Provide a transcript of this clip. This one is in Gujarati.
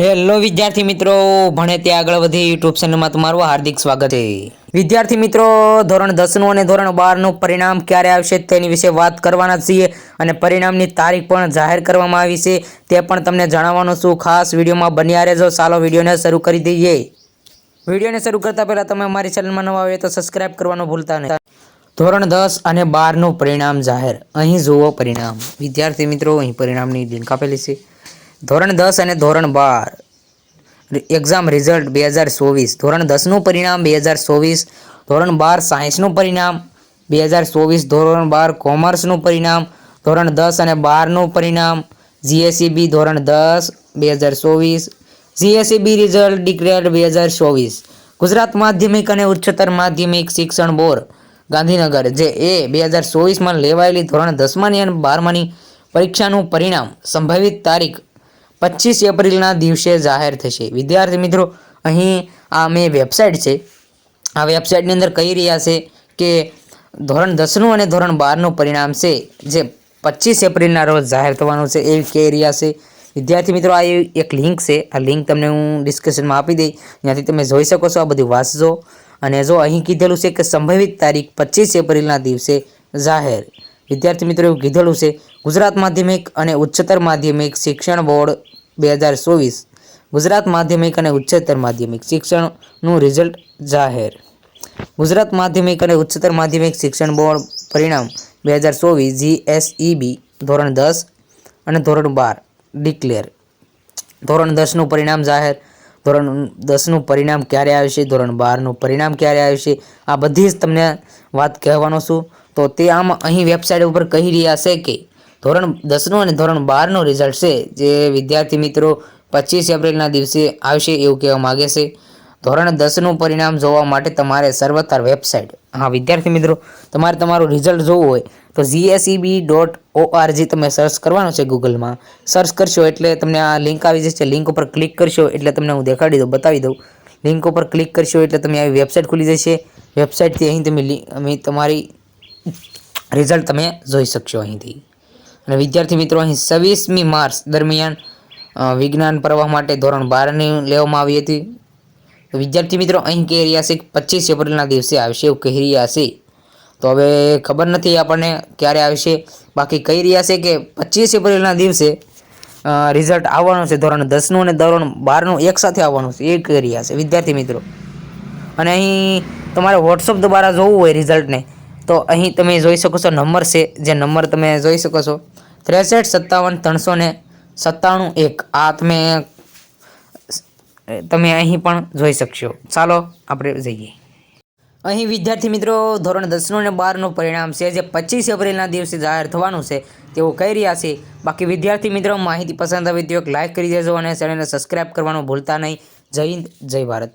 હેલો વિદ્યાર્થી મિત્રો ભણે તે આગળ વધી યુટ્યુબ ચેનલમાં તમારું હાર્દિક સ્વાગત છે. વિદ્યાર્થી મિત્રો, ધોરણ દસનું અને ધોરણ બારનું પરિણામ ક્યારે આવશે તેની વિશે વાત કરવાના છીએ અને પરિણામની તારીખ પણ જાહેર કરવામાં આવી છે. તે પણ તમને જણાવવાનું છું. ખાસ વિડીયોમાં બન્યા રહેજો. ચાલો વિડીયોને શરૂ કરી દઈએ. વિડીયોને શરૂ કરતા પહેલાં તમે અમારી ચેનલમાં નવા આવે તો સબસ્ક્રાઇબ કરવાનું ભૂલતા નહીં. ધોરણ દસ અને બારનું પરિણામ જાહેર. અહીં જુઓ પરિણામ. વિદ્યાર્થી મિત્રો, અહીં પરિણામની લિંક આપેલી છે. ધોરણ દસ અને ધોરણ બાર. એક્ઝામ રિઝલ્ટ બે હજાર ચોવીસ. ધોરણ દસનું પરિણામ બે હજાર ચોવીસ. ધોરણ બાર સાયન્સનું પરિણામ બે હજાર ચોવીસ. ધોરણ બાર કોમર્સનું પરિણામ ધોરણ દસ અને બારનું પરિણામ જીએસસીબી ધોરણ દસ બે હજાર ચોવીસ. જીએસસીબી રિઝલ્ટ ડિક્લેર બે હજાર ચોવીસ. ગુજરાત માધ્યમિક અને ઉચ્ચતર માધ્યમિક શિક્ષણ બોર્ડ, ગાંધીનગર, જે એ બે હજાર ચોવીસમાં લેવાયેલી ધોરણ દસમાની અને બારમાની પરીક્ષાનું પરિણામ, સંભવિત તારીખ પચીસ એપ્રિલના દિવસે જાહેર થશે. વિદ્યાર્થી મિત્રો, અહીં આ મેં વેબસાઇટ છે. આ વેબસાઇટની અંદર કહી રહ્યા છે કે ધોરણ દસનું અને ધોરણ બારનું પરિણામ છે, જે પચીસ એપ્રિલના રોજ જાહેર થવાનું છે એ કહી રહ્યા છે. વિદ્યાર્થી મિત્રો, આ એક લિંક છે. આ લિંક તમને હું ડિસ્કશનમાં આપી દઈ ત્યાંથી તમે જોઈ શકો છો, આ બધું વાંચજો. અને જો અહીં કીધેલું છે કે સંભવિત તારીખ પચીસ એપ્રિલના દિવસે જાહેર. વિદ્યાર્થી મિત્રો એવું કીધેલું છે, ગુજરાત માધ્યમિક અને ઉચ્ચતર માધ્યમિક શિક્ષણ બોર્ડ બે હજાર ચોવીસ. ગુજરાત માધ્યમિક અને ઉચ્ચતર માધ્યમિક શિક્ષણનું રિઝલ્ટ જાહેર. ગુજરાત માધ્યમિક અને ઉચ્ચતર માધ્યમિક શિક્ષણ બોર્ડ પરિણામ બે હજાર ચોવીસ જીએસઈબી ધોરણ દસ અને ધોરણ બાર ડિક્લેર. ધોરણ દસનું પરિણામ જાહેર, ધોરણ દસનું પરિણામ ક્યારે આવશે, ધોરણ બારનું પરિણામ ક્યારે આવશે, આ બધી જ તમને વાત કહેવાનો છું. તો તે આમ અહીં વેબસાઇટ ઉપર કહી રહ્યા છે કે ધોરણ દસનું અને ધોરણ બારનું રિઝલ્ટ છે, જે વિદ્યાર્થી મિત્રો પચીસ એપ્રિલના દિવસે આવશે એવું કહેવા માગે છે. ધોરણ દસનું પરિણામ જોવા માટે તમારે સર્વતર વેબસાઇટ હા, વિદ્યાર્થી મિત્રો, તમારે તમારું રિઝલ્ટ જોવું હોય તો જીએસઈબી ડોટ ઓઆરજી તમે સર્ચ કરવાનું છે ગૂગલમાં સર્ચ કરશો એટલે તમને આ લિંક આવી જશે. લિંક ઉપર ક્લિક કરશો એટલે તમને હું દેખાડી દઉં, બતાવી દઉં. લિંક ઉપર ક્લિક કરશો એટલે તમે આવી વેબસાઇટ ખુલી જશે. વેબસાઇટથી અહીં તમે તમારી રિઝલ્ટ તમે જોઈ શકશો અહીંથી. અને વિદ્યાર્થી મિત્રો, અહીં છવ્વીસમી માર્ચ દરમિયાન વિજ્ઞાન પ્રવાહ માટે ધોરણ બારની લેવામાં આવી હતી. વિદ્યાર્થી મિત્રો, અહીં કહી રહ્યા છે કે પચીસ એપ્રિલના દિવસે આવશે એવું કહી રહ્યા છે. તો હવે ખબર નથી આપણને ક્યારે આવશે. બાકી કહી રહ્યા છે કે પચીસ એપ્રિલના દિવસે રિઝલ્ટ આવવાનું છે. ધોરણ દસનું અને ધોરણ બારનું એક સાથે આવવાનું છે. એ કહી રહ્યા છે વિદ્યાર્થી મિત્રો. અને અહીં તમારે વોટ્સઅપ દ્વારા જોવું હોય રિઝલ્ટને. તો અહીં તમે જોઈ શકો છો નંબર છે, જે નંબર તમે જોઈ શકો છો. ત્રેસઠ, સત્તાવન, ત્રણસો ને સત્તાણું એક. આ તમે તમે અહીં પણ જોઈ શકશો. ચાલો, આપણે જઈએ. અહીં વિદ્યાર્થી મિત્રો, ધોરણ દસનું અને બારનું પરિણામ છે, જે પચીસ એપ્રિલના દિવસે જાહેર થવાનું છે. તેઓ કહી રહ્યા છે, બાકી વિદ્યાર્થી મિત્રો, માહિતી પસંદ આવી તો એક લાઇક કરી દેજો અને ચેનલને સબસ્ક્રાઇબ કરવાનું ભૂલતા નહીં. જય હિન્દ, જય ભારત.